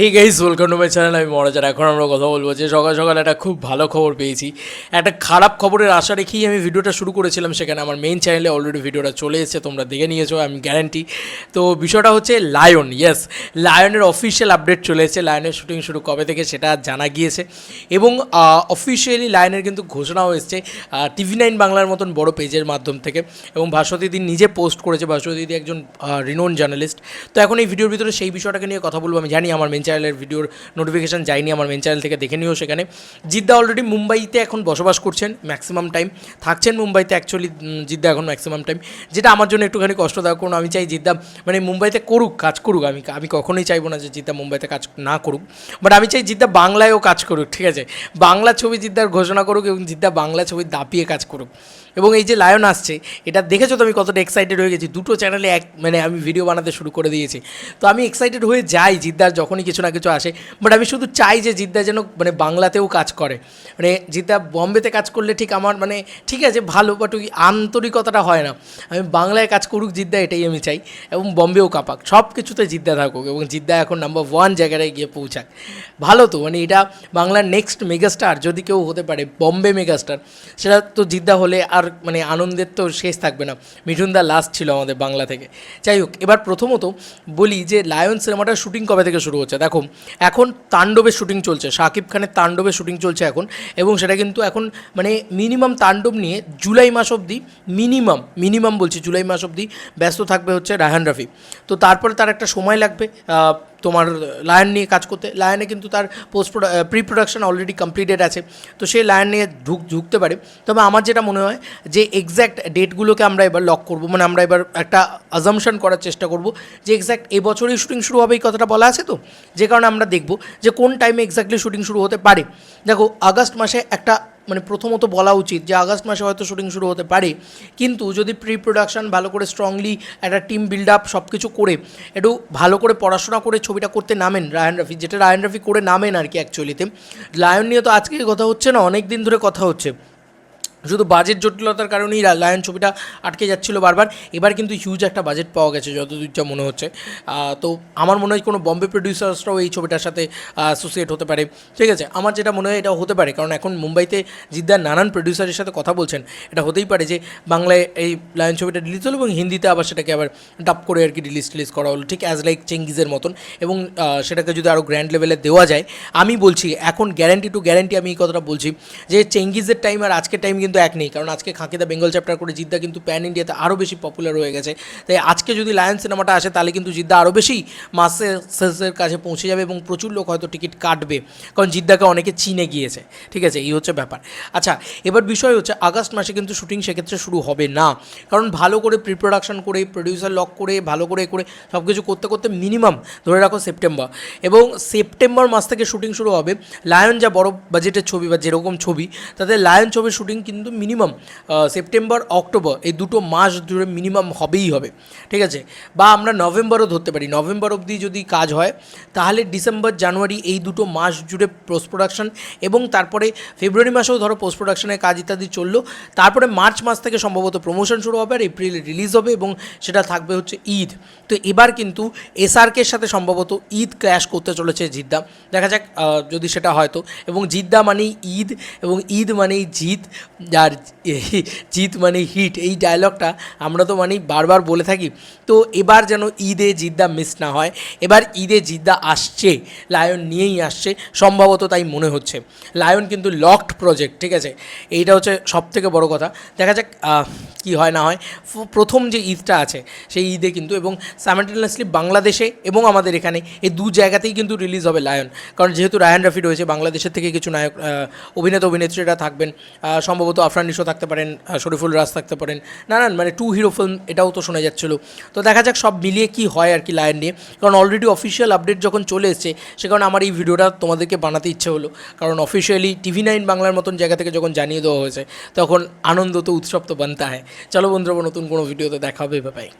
Hey guys welcome to my channel আমি মরাজার এখন আমরা কথা বলব যে সকাল সকাল একটা খুব ভালো খবর পেয়েছি। একটা খারাপ খবরের আশা রেখেই আমি ভিডিওটা শুরু করেছিলাম, সেখানে আমার মেইন চ্যানেলে অলরেডি ভিডিওটা চলে এসেছে, তোমরা দেখে নিয়েছো আমি গ্যারান্টি তো বিষয়টা হচ্ছে লায়ন ইয়েস লায়নের অফিসিয়াল আপডেট চলে এসেছে। লায়নের শুটিং শুরু কবে থেকে সেটা জানা গিয়েছে। এবং অফিসিয়ালি লায়নের কিন্তু ঘোষণাও এসছে টিভি নাইন বাংলার মতন বড় পেজের মাধ্যম থেকে। এবং ভাস্বতী দিদি নিজে পোস্ট করেছে, ভাস্বতী দিদি একজন রিনোন জার্নালিস্ট তো এখন এই ভিডিওর ভিতরে সেই বিষয়টাকে নিয়ে কথা বলব, আমি জানি আমার মেন চ্যানেলের ভিডিওর নোটিফিকেশান যায়নি, আমার মেন চ্যানেল থেকে দেখে নিও সেখানে। জিদ্দা অলরেডি মুম্বাইতে এখন বসবাস করছেন ম্যাক্সিমাম টাইম থাকছেন মুম্বাইতে অ্যাকচুয়ালি জিদ্দা এখন ম্যাক্সিমাম টাইম যেটা আমার জন্য একটুখানি কষ্টদায়ক, কারণ আমি চাই জিদ্দা মানে মুম্বাইতে করুক, কাজ করুক। আমি আমি কখনোই চাইব না যে জিদ্দা মুম্বাইতে কাজ না করুক। বাট আমি চাই জিদ্দা বাংলায়ও কাজ করুক, ঠিক আছে? বাংলা ছবি জিদ্দার ঘোষণা করুক এবং জিদ্দা বাংলা ছবি দাপিয়ে কাজ করুক। এবং এই যে লায়ন আসছে, এটা দেখেছ তো আমি কতটা এক্সাইটেড হয়ে গেছি? দুটো চ্যানেলে এক মানে আমি ভিডিও বানাতে শুরু করে দিয়েছি। তো আমি এক্সাইটেড হয়ে যাই জিদ্দার যখনই কিছু না কিছু আসে। বাট আমি শুধু চাই যে জিদ্দা যেন মানে বাংলাতেও কাজ করে। মানে জিদ্দা বম্বেতে কাজ করলে ঠিক আমার মানে ঠিক আছে, ভালো বাট ওই আন্তরিকতাটা হয় না। আমি বাংলায় কাজ করুক জিদ্দা, এটাই আমি চাই। এবং বম্বেও কাঁপাক। সব কিছুতে জিদ্দা থাকুক এবং জিদ্দা এখন নাম্বার ওয়ান জায়গায় গিয়ে পৌঁছাক। ভালো তো মানে এটা বাংলার নেক্সট মেগাস্টার যদি কেউ হতে পারে, বম্বে মেগাস্টার সেটা তো জিদ্দা হলে আর মানে আনন্দের তো শেষ থাকবে না। মিঠুনদা লাস্ট ছিল আমাদের বাংলা থেকে। যাই হোক, এবার প্রথমত বলি যে লায়ন সিনেমাটার শুটিং কবে থেকে শুরু হচ্ছে? দেখো, এখন তাণ্ডবের শুটিং চলছে শাকিব খানের তাণ্ডবের শুটিং চলছে এখন, এবং সেটা কিন্তু এখন মানে মিনিমাম তাণ্ডব নিয়ে জুলাই মাস অবধি মিনিমাম মিনিমাম বলছি জুলাই মাস অবধি ব্যস্ত থাকবে হচ্ছে রায়হান রাফি। তো তারপরে তার একটা সময় লাগবে তোমার লায়ন নিয়ে কাজ করতে লায়নে কিন্তু তার post pre production already completed আছে। তো সেই লায়ন নিয়ে ঢুক, ঢুকতে পারে। তবে আমার যেটা মনে হয় যে এক্স্যাক্ট ডেটগুলোকে আমরা এবার লক করব মানে আমরা এবার একটা আজামশন করার চেষ্টা করব যে এক্স্যাক্ট এবছরই শুটিং শুরু হবে, এই কথাটা বলা আছে তো? যে কারণে আমরা দেখব যে কোন টাইমে এক্স্যাক্টলি শুটিং শুরু হতে পারে। দেখো, আগস্ট মাসে একটা মানে প্রথমত বলা উচিত যে আগস্ট মাসে হয়তো শুটিং শুরু হতে পারে। কিন্তু যদি প্রি প্রোডাকশান ভালো করে স্ট্রংলি একটা টিম বিল্ড আপ সব কিছু করে, একটু ভালো করে পড়াশোনা করে ছবিটা করতে নামেন রায়ন রাফি যেটা রায়ন রাফি করে নামেন আর কি অ্যাকচুয়ালিতে লায়ন নিয়ে তো আজকে কথা হচ্ছে না অনেক দিন ধরে কথা হচ্ছে। শুধু বাজেট জটিলতার কারণেই লায়ন ছবিটা আটকে যাচ্ছিল বারবার। এবার কিন্তু হিউজ একটা বাজেট পাওয়া গেছে যতদূর যা মনে হচ্ছে। তো আমার মনে হয় কোনো বম্বে প্রডিউসার্সরাও এই ছবিটার সাথে অ্যাসোসিয়েট হতে পারে। ঠিক আছে, আমার যেটা মনে হয় এটা হতে পারে, কারণ এখন মুম্বাইতে জিদ্দার নানান প্রডিউসারের সাথে কথা বলছেন। এটা হতেই পারে যে বাংলায় এই লায়ন ছবিটা রিলিজ হলো এবং হিন্দিতে আবার সেটাকে আবার ডাব করে আর কি রিলিজ টিলিজ করা হলো, ঠিক অ্যাজ লাইক চেঙ্গিজের মতন। এবং সেটাকে যদি আরও গ্র্যান্ড লেভেলে দেওয়া যায়, আমি বলছি, এখন গ্যারান্টি টু গ্যারান্টি আমি এই কথাটা বলছি যে চেঙ্গিজের টাইম আর আজকের টাইম কিন্তু এক নেই। কারণ আজকে খাঁকিদা বেঙ্গল চ্যাপ্টার করে জিদ্দা কিন্তু প্যান ইন্ডিয়াতে আরও বেশি পপুলার হয়ে গেছে। তাই আজকে যদি লায়ন সিনেমাটা আসে, তাহলে কিন্তু জিদ্দা আরও বেশি মাসের কাছে পৌঁছে যাবে এবং প্রচুর লোক হয়তো টিকিট কাটবে। কারণ জিদ্দাকে অনেকে চিনে গিয়েছে। ঠিক আছে, এই হচ্ছে ব্যাপার। আচ্ছা এবার বিষয় হচ্ছে, আগস্ট মাসে কিন্তু শুটিং সেক্ষেত্রে শুরু হবে না। কারণ ভালো করে প্রি প্রোডাকশন করে প্রডিউসার লক করে, ভালো করে করে সব কিছু করতে করতে মিনিমাম ধরে রাখো সেপ্টেম্বর এবং সেপ্টেম্বর মাস থেকে শুটিং শুরু হবে। লায়ন যা বড় বাজেটের ছবি বা যেরকম ছবি, তাতে লায়ন ছবির শুটিং কিন্তু মিনিমাম সেপ্টেম্বর অক্টোবর এই দুটো মাস জুড়ে মিনিমাম হবেই হবে, ঠিক আছে? বা আমরা নভেম্বরও ধরতে পারি। নভেম্বর অবধি যদি কাজ হয়, তাহলে ডিসেম্বর জানুয়ারি এই দুটো মাস জুড়ে পোস্ট প্রোডাকশন এবং তারপরে ফেব্রুয়ারি মাসেও ধরো পোস্ট প্রোডাকশনের কাজ ইত্যাদি চলল, তারপরে মার্চ মাস থেকে সম্ভবত প্রমোশন শুরু হবে আর এপ্রিলে রিলিজ হবে এবং সেটা থাকবে হচ্ছে ঈদ। তো এবার কিন্তু এসআরকের সাথে সম্ভবত ঈদ ক্র্যাশ করতে চলেছে জিদ্দা। দেখা যাক যদি সেটা হয়তো এবং জিদ্দা মানেই ঈদ এবং ঈদ মানেই জিত। আর জিত মানে হিট এই ডায়লগটা আমরা তো মানে বারবার বলে থাকি। তো এবার যেন ঈদে জিদ্দা মিস না হয় এবার ঈদে জিদ্দা আসছে লায়ন নিয়েই আসছে সম্ভবত তাই মনে হচ্ছে। লায়ন কিন্তু লকড প্রজেক্ট ঠিক আছে? এইটা হচ্ছে সব থেকে বড় কথা। দেখা যাক কি হয় না হয়। প্রথম যে ঈদটা আছে সেই ঈদে কিন্তু এবং সাইমালটেনিয়াসলি বাংলাদেশে এবং আমাদের এখানে এই দু জায়গাতেই কিন্তু রিলিজ হবে লায়ন। কারণ যেহেতু রায়ান রাফি রয়েছে বাংলাদেশের থেকে কিছু নায়ক অভিনেতা অভিনেত্রীরা থাকবেন আহ, সম্ভবত আফরান নিশো থাকতে পারেন শরীফুল রাজ থাকতে পারেন। নানান মানে টু হিরো ফিল্ম এটাও তো শোনা যাচ্ছিল। তো দেখা যাক সব মিলিয়ে কি হয় আর কি লায়ন নিয়ে। কারণ অলরেডি অফিসিয়াল আপডেট যখন চলে এসছে, সে কারণে আমার এই ভিডিওটা তোমাদেরকে বানাতে ইচ্ছে হলো। কারণ অফিসিয়ালি টিভি নাইন বাংলার মতন জায়গা থেকে যখন জানিয়ে দেওয়া হয়েছে, তখন আনন্দ তো উৎসব তো বানতে হয়। চলো বন্ধুরা, নতুন কোনো ভিডিওতে দেখা হবে বাই